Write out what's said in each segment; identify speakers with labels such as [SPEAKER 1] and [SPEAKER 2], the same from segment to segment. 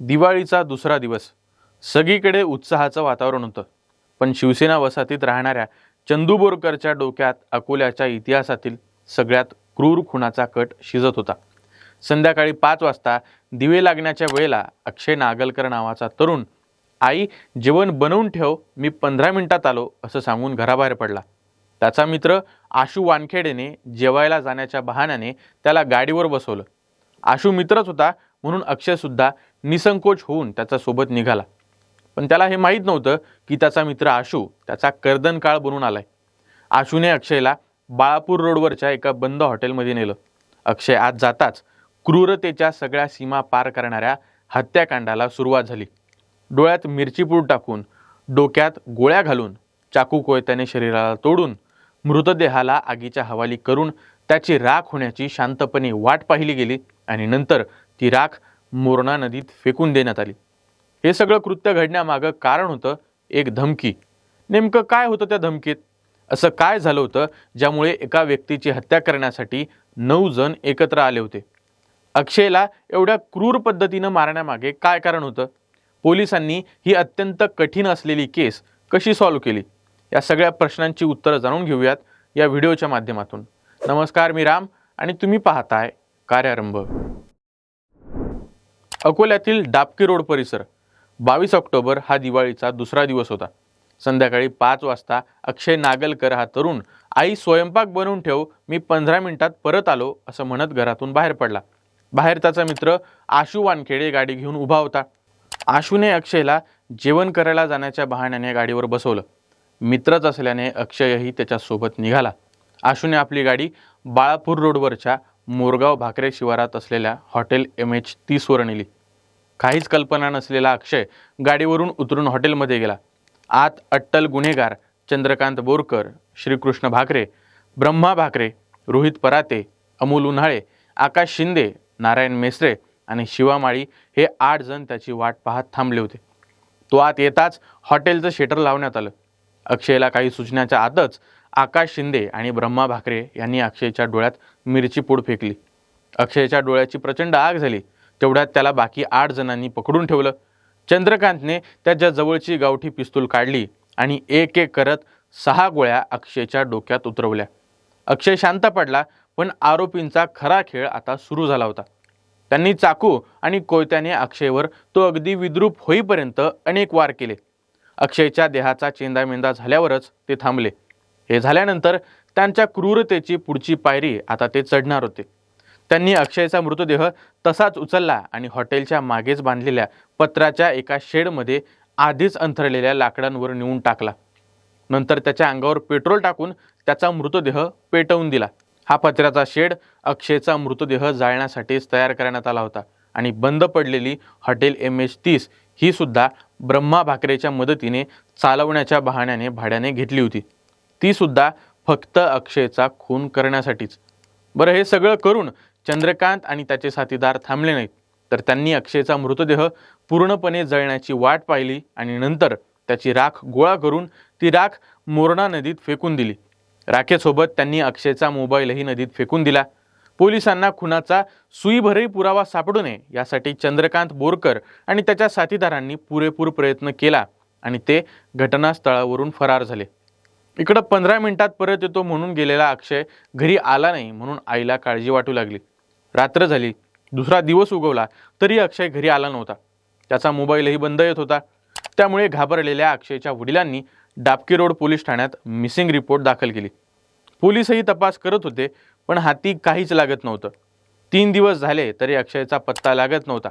[SPEAKER 1] दिवाळीचा दुसरा दिवस. सगळीकडे उत्साहाचं वातावरण होतं. पण शिवसेना वसाहतीत राहणाऱ्या चंदू बोरकरच्या डोक्यात अकोल्याच्या इतिहासातील सगळ्यात क्रूर खुणाचा कट शिजत होता. संध्याकाळी पाच वाजता दिवे लागण्याच्या वेळेला अक्षय नागलकर नावाचा तरुण आई जेवण बनवून ठेव मी पंधरा मिनिटात आलो असं सांगून घराबाहेर पडला. त्याचा मित्र आशू वानखेडेने जेवायला जाण्याच्या बहाण्याने त्याला गाडीवर बसवलं. आशू मित्रच होता म्हणून अक्षयसुद्धा निसंकोच होऊन त्याच्यासोबत निघाला. पण त्याला हे माहीत नव्हतं की त्याचा मित्र आशू त्याचा कर्दन काळ बनून आलाय. आशूने अक्षयला बाळापूर रोडवरच्या एका बंद हॉटेलमध्ये नेलं. अक्षय आत जाताच क्रूरतेच्या सगळ्या सीमा पार करणाऱ्या हत्याकांडाला सुरुवात झाली. डोळ्यात मिरचीपूड टाकून डोक्यात गोळ्या घालून चाकू कोयत्याने शरीराला तोडून मृतदेहाला आगीच्या हवाली करून त्याची राख होण्याची शांतपणे वाट पाहिली गेली. आणि नंतर ती राख मोरणा नदीत फेकून देण्यात आली. हे सगळं कृत्य घडण्यामागं कारण होतं एक धमकी. नेमकं काय होतं त्या धमकीत? असं काय झालं होतं ज्यामुळे एका व्यक्तीची हत्या करण्यासाठी नऊ जण एकत्र आले होते? अक्षयला एवढ्या क्रूर पद्धतीनं मारण्यामागे काय कारण होतं? पोलिसांनी ही अत्यंत कठीण असलेली केस कशी सॉल्व्ह केली? या सगळ्या प्रश्नांची उत्तरं जाणून घेऊयात या व्हिडिओच्या माध्यमातून. नमस्कार मी राम आणि तुम्ही पाहताय कार्यारंभ. अकोल्यातील डाबकी रोड परिसर. बावीस ऑक्टोबर हा दिवाळीचा दुसरा दिवस होता. संध्याकाळी पाच वाजता अक्षय नागलकर हा तरुण आई स्वयंपाक बनवून ठेव मी पंधरा मिनिटात परत आलो असं म्हणत घरातून बाहेर पडला. बाहेर त्याचा मित्र आशू वानखेडे गाडी घेऊन उभा होता. आशूने अक्षयला जेवण करायला जाण्याच्या बहाण्याने गाडीवर बसवलं. मित्रच असल्याने अक्षयही त्याच्यासोबत निघाला. आशूने आपली गाडी बाळापूर रोडवरच्या मोरगाव भाकरे शिवारात असलेल्या हॉटेल एम एच तीसवर नेली. काहीच कल्पना नसलेला अक्षय गाडीवरून उतरून हॉटेलमध्ये गेला. आत अट्टल गुन्हेगार चंद्रकांत बोरकर श्रीकृष्ण भाकरे ब्रह्मा भाकरे रोहित पराते अमोल उन्हाळे आकाश शिंदे नारायण मेसरे आणि शिवामाळी हे आठ जण त्याची वाट पाहत थांबले होते. तो आत येताच हॉटेलचं शेटर लावण्यात आलं. अक्षयला काही सुचण्याच्या आतच आकाश शिंदे आणि ब्रह्मा भाकरे यांनी अक्षयच्या डोळ्यात मिरची पूड फेकली. अक्षयच्या डोळ्याची प्रचंड आग झाली. तेवढ्यात त्याला बाकी आठ जणांनी पकडून ठेवलं. चंद्रकांतने त्याच्या जवळची गावठी पिस्तूल काढली आणि एक एक करत सहा गोळ्या अक्षयच्या डोक्यात उतरवल्या. अक्षय शांत पडला पण आरोपींचा खरा खेळ आता सुरू झाला होता. त्यांनी चाकू आणि कोयत्याने अक्षयवर तो अगदी विद्रूप होईपर्यंत अनेक वार केले. अक्षयच्या देहाचा चेंदामेंदा झाल्यावरच ते थांबले. हे झाल्यानंतर त्यांच्या क्रूरतेची पुढची पायरी आता ते चढणार होते. त्यांनी अक्षयचा मृतदेह तसाच उचलला आणि हॉटेलच्या मागेच बांधलेल्या पत्राच्या एका शेडमध्ये आधीच अंथरलेल्या लाकडांवर नेऊन टाकला. नंतर त्याच्या अंगावर पेट्रोल टाकून त्याचा मृतदेह पेटवून दिला. हा पत्र्याचा शेड अक्षयचा मृतदेह जाळण्यासाठीच तयार करण्यात आला होता आणि बंद पडलेली हॉटेल एम एच तीस ही सुद्धा ब्रह्मा भाकरेच्या मदतीने चालवण्याच्या बहाण्याने भाड्याने घेतली होती. ती सुद्धा फक्त अक्षयचा खून करण्यासाठीच. बरं हे सगळं करून चंद्रकांत आणि त्याचे साथीदार थांबले नाहीत. तर त्यांनी अक्षयचा मृतदेह पूर्णपणे जळण्याची वाट पाहिली आणि नंतर त्याची राख गोळा करून ती राख मोरणा नदीत फेकून दिली. राखेसोबत त्यांनी अक्षयचा मोबाईलही नदीत फेकून दिला. पोलिसांना खुनाचा सुईभरही पुरावा सापडू नये यासाठी चंद्रकांत बोरकर आणि त्याच्या साथीदारांनी पुरेपूर प्रयत्न केला आणि ते घटनास्थळावरून फरार झाले. इकडं पंधरा मिनिटात परत येतो म्हणून गेलेला अक्षय घरी आला नाही म्हणून आईला काळजी वाटू लागली. रात्र झाली. दुसरा दिवस उगवला. तरी अक्षय घरी आला नव्हता. त्याचा मोबाईलही बंद येत होता. त्यामुळे घाबरलेल्या अक्षयच्या वडिलांनी डापकी रोड पोलीस ठाण्यात मिसिंग रिपोर्ट दाखल केली. पोलीसही तपास करत होते पण हाती काहीच लागत नव्हतं. तीन दिवस झाले तरी अक्षयचा पत्ता लागत नव्हता.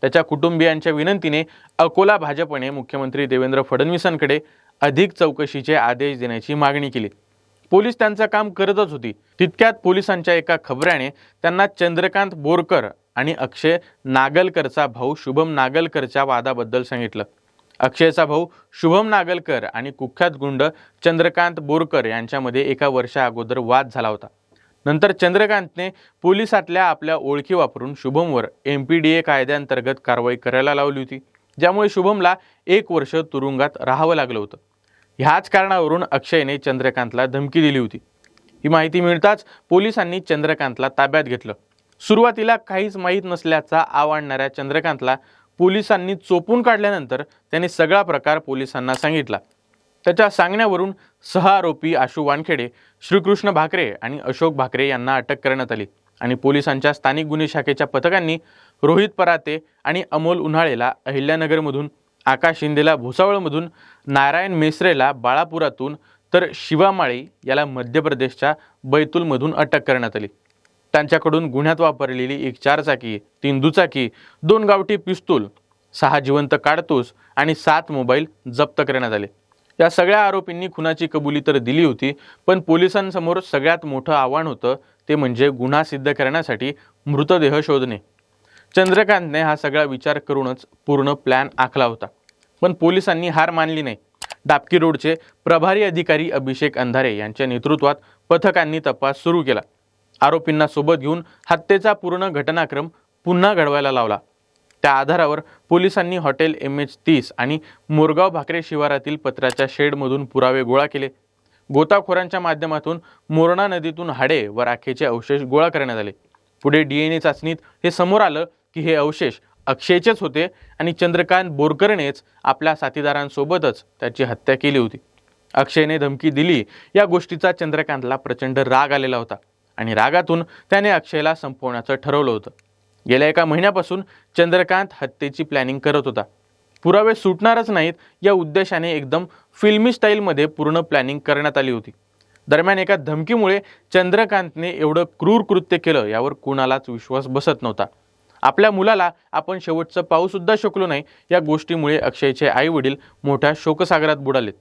[SPEAKER 1] त्याच्या कुटुंबियांच्या विनंतीने अकोला भाजपने मुख्यमंत्री देवेंद्र फडणवीसांकडे अधिक चौकशीचे आदेश देण्याची मागणी केली. पोलीस त्यांचं काम करतच होती. तितक्यात पोलिसांच्या एका खबऱ्याने त्यांना चंद्रकांत बोरकर आणि अक्षय नागलकरचा भाऊ शुभम नागलकरच्या वादाबद्दल सांगितलं. अक्षयचा भाऊ शुभम नागलकर आणि कुख्यात गुंड चंद्रकांत बोरकर यांच्यामध्ये एका वर्षा अगोदर वाद झाला होता. नंतर चंद्रकांतने पोलिसातल्या आपल्या ओळखी वापरून शुभमवर एम पी डी ए कायद्याअंतर्गत कारवाई करायला लावली होती. ज्यामुळे शुभमला एक वर्ष तुरुंगात राहावं लागलं होतं. ह्याच कारणावरून अक्षयने चंद्रकांतला धमकी दिली होती. ही माहिती मिळताच पोलिसांनी चंद्रकांतला ताब्यात घेतलं. सुरुवातीला काहीच माहीत नसल्याचा आव आणणाऱ्या चंद्रकांतला पोलिसांनी चोपून काढल्यानंतर त्याने सगळा प्रकार पोलिसांना सांगितला. त्याच्या सांगण्यावरून सहा आरोपी आशू वानखेडे श्रीकृष्ण भाकरे आणि अशोक भाकरे यांना अटक करण्यात आली. आणि पोलिसांच्या स्थानिक गुन्हे शाखेच्या पथकांनी रोहित पराते आणि अमोल उन्हाळेला अहिल्यानगरमधून आकाश शिंदेला भुसावळमधून नारायण मेसरेला बाळापुरातून तर शिवामाळी याला मध्य प्रदेशच्या बैतूलमधून अटक करण्यात आली. त्यांच्याकडून गुन्ह्यात वापरलेली एक चारचाकी तीन दुचाकी दोन गावठी पिस्तूल सहा जिवंत काडतूस आणि सात मोबाईल जप्त करण्यात आले. या सगळ्या आरोपींनी खुनाची कबुली तर दिली होती पण पोलिसांसमोर सगळ्यात मोठं आव्हान होतं ते म्हणजे गुन्हा सिद्ध करण्यासाठी मृतदेह शोधणे. चंद्रकांतने हा सगळा विचार करूनच पूर्ण प्लॅन आखला होता. पण पोलिसांनी हार मानली नाही. डापकी रोडचे प्रभारी अधिकारी अभिषेक अंधारे यांच्या नेतृत्वात पथकांनी तपास सुरू केला. आरोपींना सोबत घेऊन हत्येचा पूर्ण घटनाक्रम पुन्हा घडवायला लावला. त्या आधारावर पोलिसांनी हॉटेल एम एच तीस आणि मोरगाव भाकरे शिवारातील पत्राच्या शेडमधून पुरावे गोळा केले. गोताखोरांच्या माध्यमातून मोरणा नदीतून हाडे व राखेचे अवशेष गोळा करण्यात आले. पुढे डी एन ए चाचणीत हे समोर आलं की हे अवशेष अक्षयचेच होते आणि चंद्रकांत बोरकरनेच आपल्या साथीदारांसोबतच त्याची हत्या केली होती. अक्षयने धमकी दिली. या गोष्टीचा चंद्रकांतला प्रचंड राग आलेला होता आणि रागातून त्याने अक्षयला संपवण्याचं ठरवलं होतं. गेल्या एका महिन्यापासून चंद्रकांत हत्येची प्लॅनिंग करत होता. पुरावे सुटणारच नाहीत या उद्देशाने एकदम फिल्मी स्टाईलमध्ये पूर्ण प्लॅनिंग करण्यात आली होती. दरम्यान एका धमकीमुळे चंद्रकांतने एवढं क्रूर कृत्य केलं यावर कुणालाच विश्वास बसत नव्हता. आपल्या मुलाला आपण शेवटचं पाऊसुद्धा शकलो नाही या गोष्टीमुळे अक्षयचे आई वडील मोठ्या शोकसागरात बुडालेत.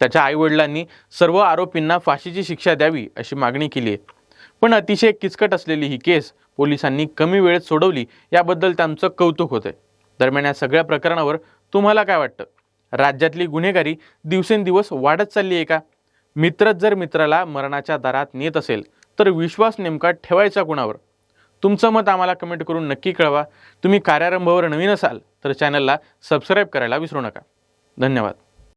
[SPEAKER 1] त्याच्या आईवडिलांनी सर्व आरोपींना फाशीची शिक्षा द्यावी अशी मागणी केली आहे. पण अतिशय किचकट असलेली ही केस पोलिसांनी कमी वेळेत सोडवली याबद्दल त्यांचं कौतुक होतं दरम्यान या सगळ्या प्रकरणावर तुम्हाला काय वाटतं? राज्यातली गुन्हेगारी दिवसेंदिवस वाढत चालली आहे का? मित्रच जर मित्राला मरणाच्या दारात नेत असेल तर विश्वास नेमका ठेवायचा कुणावर? तुमचं मत आम्हाला कमेंट करून नक्की कळवा. तुम्ही कार्यारंभावर नवीन असाल तर चॅनलला सबस्क्राईब करायला विसरू नका. धन्यवाद.